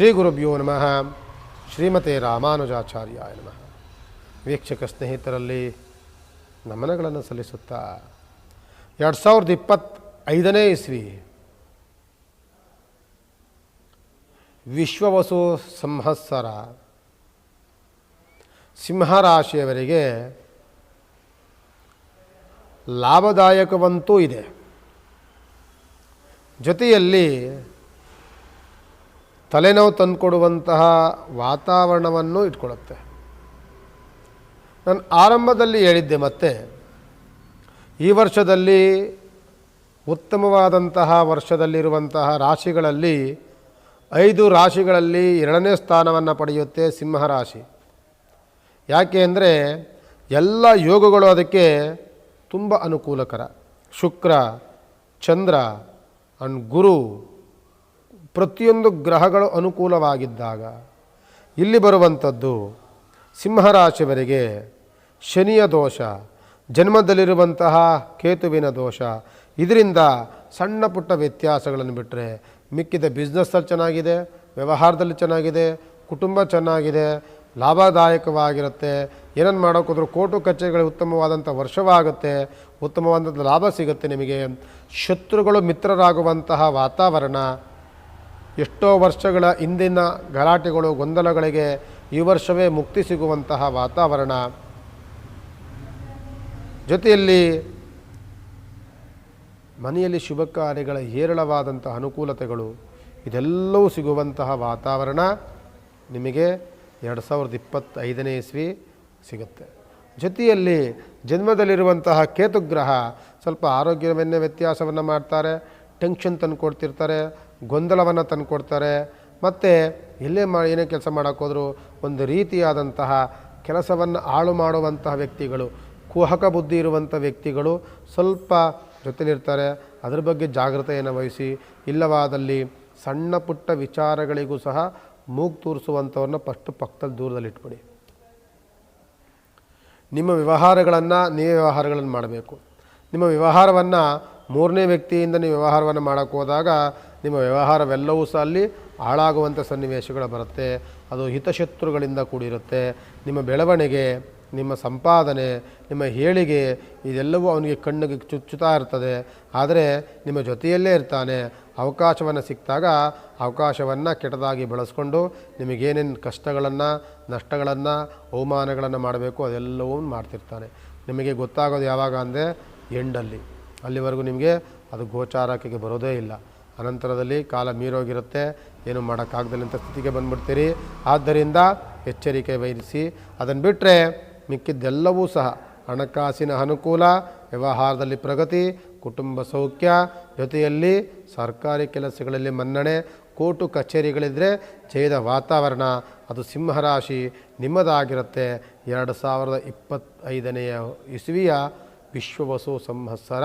ಶ್ರೀ ಗುರುಭ್ಯೋ ನಮಃ. ಶ್ರೀಮತೆ ರಾಮಾನುಜಾಚಾರ್ಯ ನಮಃ. ವೀಕ್ಷಕ ಸ್ನೇಹಿತರಲ್ಲಿ ನಮನಗಳನ್ನು ಸಲ್ಲಿಸುತ್ತಾ ಎರಡು ಸಾವಿರದ ಇಪ್ಪತ್ತೈದನೇ ಇಸ್ವಿ ವಿಶ್ವವಸು ಸಂವತ್ಸರ ಸಿಂಹರಾಶಿಯವರಿಗೆ ಲಾಭದಾಯಕವಂತೂ ಇದೆ. ಜೊತೆಯಲ್ಲಿ ತಲೆನೋವು ತಂದುಕೊಡುವಂತಹ ವಾತಾವರಣವನ್ನು ಇಟ್ಕೊಳ್ಳುತ್ತೆ. ನಾನು ಆರಂಭದಲ್ಲಿ ಹೇಳಿದ್ದೆ ಮತ್ತೆ, ಈ ವರ್ಷದಲ್ಲಿ ಉತ್ತಮವಾದಂತಹ ವರ್ಷದಲ್ಲಿರುವಂತಹ ರಾಶಿಗಳಲ್ಲಿ ಐದು ರಾಶಿಗಳಲ್ಲಿ ಎರಡನೇ ಸ್ಥಾನವನ್ನು ಪಡೆಯುತ್ತೆ ಸಿಂಹರಾಶಿ ಯಾಕೆ ಅಂದರೆ ಎಲ್ಲ ಯೋಗಗಳು ಅದಕ್ಕೆ ತುಂಬ ಅನುಕೂಲಕರ. ಶುಕ್ರ, ಚಂದ್ರ, ಅಂಡ್ ಗುರು ಪ್ರತಿಯೊಂದು ಗ್ರಹಗಳು ಅನುಕೂಲವಾಗಿದ್ದಾಗ ಇಲ್ಲಿ ಬರುವಂಥದ್ದು ಸಿಂಹರಾಶಿವರಿಗೆ ಶನಿಯ ದೋಷ, ಜನ್ಮದಲ್ಲಿರುವಂತಹ ಕೇತುವಿನ ದೋಷ, ಇದರಿಂದ ಸಣ್ಣ ಪುಟ್ಟ ವ್ಯತ್ಯಾಸಗಳನ್ನು ಬಿಟ್ಟರೆ ಮಿಕ್ಕಿದ ಬಿಸ್ನೆಸ್ಸಲ್ಲಿ ಚೆನ್ನಾಗಿದೆ, ವ್ಯವಹಾರದಲ್ಲಿ ಚೆನ್ನಾಗಿದೆ, ಕುಟುಂಬ ಚೆನ್ನಾಗಿದೆ, ಲಾಭದಾಯಕವಾಗಿರುತ್ತೆ ಏನನ್ನು ಮಾಡೋಕ್ಕೋದ್ರೂ ಕೋಟು ಕಚೇರಿಗಳು ಉತ್ತಮವಾದಂಥ ವರ್ಷವಾಗುತ್ತೆ, ಉತ್ತಮವಾದಂಥ ಲಾಭ ಸಿಗುತ್ತೆ ನಿಮಗೆ. ಶತ್ರುಗಳು ಮಿತ್ರರಾಗುವಂತಹ ವಾತಾವರಣ ಎಷ್ಟೋ ವರ್ಷಗಳ ಹಿಂದಿನ ಗಲಾಟೆಗಳು, ಗೊಂದಲಗಳಿಗೆ ಈ ವರ್ಷವೇ ಮುಕ್ತಿ ಸಿಗುವಂತಹ ವಾತಾವರಣ. ಜೊತೆಯಲ್ಲಿ ಮನೆಯಲ್ಲಿ ಶುಭ ಕಾರ್ಯಗಳ ಹೇರಳವಾದಂಥ ಅನುಕೂಲತೆಗಳು, ಇದೆಲ್ಲವೂ ಸಿಗುವಂತಹ ವಾತಾವರಣ ನಿಮಗೆ ಎರಡು ಸಾವಿರದ ಇಪ್ಪತ್ತೈದನೇ ಇಸ್ವಿ ಸಿಗುತ್ತೆ. ಜೊತೆಯಲ್ಲಿ ಜನ್ಮದಲ್ಲಿರುವಂತಹ ಕೇತುಗ್ರಹ ಸ್ವಲ್ಪ ಆರೋಗ್ಯವನ್ನೇ ವ್ಯತ್ಯಾಸವನ್ನು ಮಾಡ್ತಾರೆ. ಟೆನ್ಷನ್ ತಂದುಕೊಡ್ತಿರ್ತಾರೆ, ಗೊಂದಲವನ್ನು ತಂದುಕೊಡ್ತಾರೆ. ಮತ್ತು ಎಲ್ಲೇ ಮಾ, ಏನೇ ಕೆಲಸ ಮಾಡೋಕ್ಕೋದ್ರೂ ಒಂದು ರೀತಿಯಾದಂತಹ ಕೆಲಸವನ್ನು ಹಾಳು ಮಾಡುವಂತಹ ವ್ಯಕ್ತಿಗಳು, ಕುಹಕ ಬುದ್ಧಿ ಇರುವಂಥ ವ್ಯಕ್ತಿಗಳು ಸ್ವಲ್ಪ ಜೊತೆಲಿರ್ತಾರೆ. ಅದ್ರ ಬಗ್ಗೆ ಜಾಗೃತೆಯನ್ನು ವಹಿಸಿ, ಇಲ್ಲವಾದಲ್ಲಿ ಸಣ್ಣ ಪುಟ್ಟ ವಿಚಾರಗಳಿಗೂ ಸಹ ಮೂಗು ತೂರಿಸುವಂಥವ್ರನ್ನ ಫಸ್ಟ್ ಪಕ್ಕದಲ್ಲಿ ದೂರದಲ್ಲಿಟ್ಬಿಡಿ. ನಿಮ್ಮ ವ್ಯವಹಾರಗಳನ್ನು ನೀವೇ ವ್ಯವಹಾರಗಳನ್ನು ಮಾಡಬೇಕು. ನಿಮ್ಮ ವ್ಯವಹಾರವನ್ನು ಮೂರನೇ ವ್ಯಕ್ತಿಯಿಂದ ನೀವು ವ್ಯವಹಾರವನ್ನು ಮಾಡೋಕ್ಕೆ ಹೋದಾಗ ನಿಮ್ಮ ವ್ಯವಹಾರವೆಲ್ಲವೂ ಸಹ ಅಲ್ಲಿ ಹಾಳಾಗುವಂಥ ಸನ್ನಿವೇಶಗಳು ಬರುತ್ತೆ. ಅದು ಹಿತಶತ್ರುಗಳಿಂದ ಕೂಡಿರುತ್ತೆ. ನಿಮ್ಮ ಬೆಳವಣಿಗೆ, ನಿಮ್ಮ ಸಂಪಾದನೆ, ನಿಮ್ಮ ಹೇಳಿಗೆ ಇದೆಲ್ಲವೂ ಅವನಿಗೆ ಕಣ್ಣಿಗೆ ಚುಚ್ಚುತ್ತಾ ಇರ್ತದೆ. ಆದರೆ ನಿಮ್ಮ ಜೊತೆಯಲ್ಲೇ ಇರ್ತಾನೆ. ಅವಕಾಶವನ್ನು ಸಿಕ್ಕಿದಾಗ ಅವಕಾಶವನ್ನು ಕೆಟ್ಟದಾಗಿ ಬಳಸ್ಕೊಂಡು ನಿಮಗೇನೇನು ಕಷ್ಟಗಳನ್ನು, ನಷ್ಟಗಳನ್ನು, ಅವಮಾನಗಳನ್ನು ಮಾಡಬೇಕು ಅದೆಲ್ಲವೂ ಮಾಡ್ತಿರ್ತಾನೆ. ನಿಮಗೆ ಗೊತ್ತಾಗೋದು ಯಾವಾಗ ಅಂದರೆ ಎಂಡಲ್ಲಿ. ಅಲ್ಲಿವರೆಗೂ ನಿಮಗೆ ಅದು ಗೋಚಾರಕ್ಕೆ ಬರೋದೇ ಇಲ್ಲ. ಅನಂತರದಲ್ಲಿ ಕಾಲ ಮೀರೋಗಿರುತ್ತೆ. ಏನು ಮಾಡೋಕ್ಕಾಗ್ದಲ್ಲಂಥ ಸ್ಥಿತಿಗೆ ಬಂದ್ಬಿಡ್ತೀರಿ. ಆದ್ದರಿಂದ ಎಚ್ಚರಿಕೆ ವಹಿಸಿ. ಅದನ್ನು ಬಿಟ್ಟರೆ ಮಿಕ್ಕಿದ್ದೆಲ್ಲವೂ ಸಹ ಹಣಕಾಸಿನ ಅನುಕೂಲ, ವ್ಯವಹಾರದಲ್ಲಿ ಪ್ರಗತಿ, ಕುಟುಂಬ ಸೌಖ್ಯ, ಜೊತೆಯಲ್ಲಿ ಸರ್ಕಾರಿ ಕೆಲಸಗಳಲ್ಲಿ ಮನ್ನಣೆ, ಕೋರ್ಟು ಕಚೇರಿಗಳಿದ್ದರೆ ಜಯದ ವಾತಾವರಣ, ಅದು ಸಿಂಹರಾಶಿ ನಿಮ್ಮದಾಗಿರುತ್ತೆ. ಎರಡು ಸಾವಿರದ ಇಪ್ಪತ್ತೈದನೆಯ ಇಸ್ವಿಯ ವಿಶ್ವವಸು ಸಂವತ್ಸರ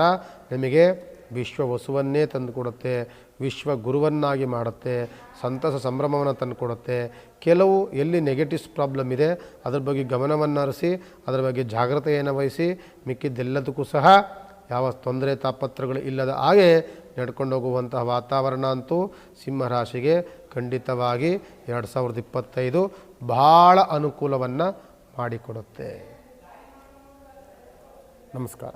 ನಿಮಗೆ ವಿಶ್ವವಸುವನ್ನೇ ತಂದುಕೊಡುತ್ತೆ, ವಿಶ್ವ ಗುರುವನ್ನಾಗಿ ಮಾಡುತ್ತೆ, ಸಂತಸ ಸಂಭ್ರಮವನ್ನು ತಂದುಕೊಡುತ್ತೆ. ಕೆಲವು ಎಲ್ಲಿ ನೆಗೆಟಿವ್ಸ್ ಪ್ರಾಬ್ಲಮ್ ಇದೆ, ಅದ್ರ ಬಗ್ಗೆ ಗಮನವನ್ನು ಹರಿಸಿ, ಅದರ ಬಗ್ಗೆ ಜಾಗ್ರತೆಯನ್ನು ವಹಿಸಿ, ಮಿಕ್ಕಿದ್ದೆಲ್ಲದಕ್ಕೂ ಸಹ ಯಾವ ತೊಂದರೆ ತಾಪತ್ರಗಳು ಇಲ್ಲದ ಹಾಗೆ ನಡ್ಕೊಂಡು ಹೋಗುವಂತಹ ವಾತಾವರಣ ಅಂತೂ ಸಿಂಹರಾಶಿಗೆ ಖಂಡಿತವಾಗಿ ಎರಡು ಸಾವಿರದ ಇಪ್ಪತ್ತೈದು ಭಾಳ ಅನುಕೂಲವನ್ನು ಮಾಡಿಕೊಡುತ್ತೆ. ನಮಸ್ಕಾರ